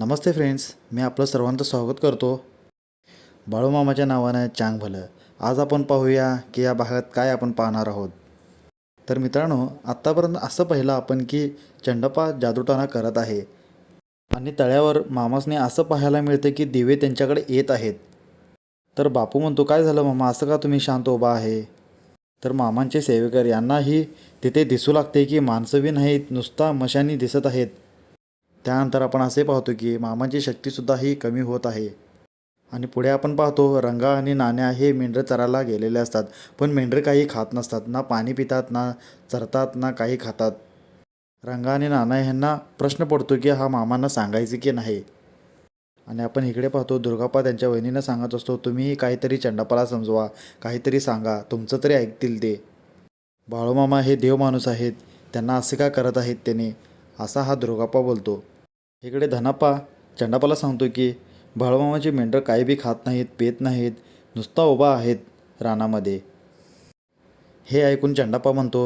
नमस्ते friends मी आपलं सर्वांचं स्वागत करतो. बाळूमामाच्या नावानं चांग भलं. आज आपण पाहूया की या भागात काय आपण पाहणार आहोत. तर मित्रांनो आत्तापर्यंत असं पाहिलं आपण की चंडपा जादूटाना करत आहे. आणि तळ्यावर मामासने असं पाहायला मिळतं की दिवे त्यांच्याकडे येत आहेत. तर बापू म्हणतो काय झालं मामा? असं का तुम्ही शांत उभा आहे? तर मामांचे सेवेकर यांनाही तिथे दिसू लागते की माणसं बी नाहीत नुसता मशानी दिसत आहेत. त्यानंतर आपण असे पाहतो की मामाची शक्तीसुद्धा ही कमी होत आहे. आणि पुढे आपण पाहतो रंगा आणि नाण्या हे मेंढरं चरायला गेलेले असतात पण मेंढरं काही खात नसतात ना पाणी पितात ना चरतात ना काही खातात. रंगा आणि नाना ह्यांना प्रश्न पडतो की हा मामांना सांगायचे की नाही. आणि आपण इकडे पाहतो दुर्गाप्पा त्यांच्या वहिनीनं सांगत असतो तुम्ही काहीतरी चंडापाला समजवा काहीतरी सांगा तुमचं तरी ऐकतील ते. बाळूमामा हे देव माणूस आहेत त्यांना असे का करत आहेत त्याने? असा हा दुर्गाप्पा बोलतो. इकडे धनाप्पा चंडापाला सांगतो की बाळूमामाची मेंढरं काही बी खात नाहीत पेत नाहीत नुसता उभा आहेत रानामध्ये. हे ऐकून चंडाप्पा म्हणतो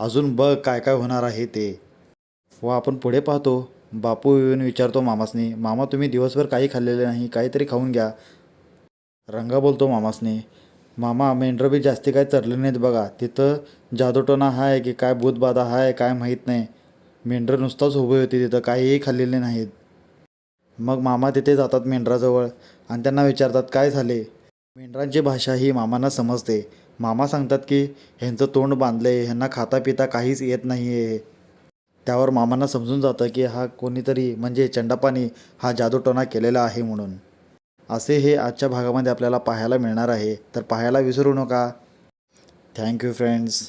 अजून बघ काय काय होणार आहे ते. व आपण पुढे पाहतो बापू येऊन विचारतो मामासनी मामा तुम्ही दिवसभर काही खाल्लेले नाही काहीतरी खाऊन घ्या. रंगा बोलतो मामासने मामा मेंढरं बी जास्ती काय चरले नाहीत बघा तिथं जादूटोना आहे की काय भूतबाधा आहे काय माहीत नाही मेंढरं नुसताच उभे होते तिथं काहीही खाल्लेले नाहीत. मग मामा तिथे जातात मेंढराजवळ आणि त्यांना विचारतात काय झाले? मेंढरांची भाषा ही मामांना समजते. मामा सांगतात की ह्यांचं तोंड बांधलं आहे ह्यांना खाता पिता काहीच येत नाही आहे त्यावर मामांना समजून जातं की हा कोणीतरी म्हणजे चंडापानी हा जादूटोणा केलेला आहे म्हणून. असे हे आजच्या भागामध्ये आपल्याला पाहायला मिळणार आहे. तर पाहायला विसरू नका. Thank you friends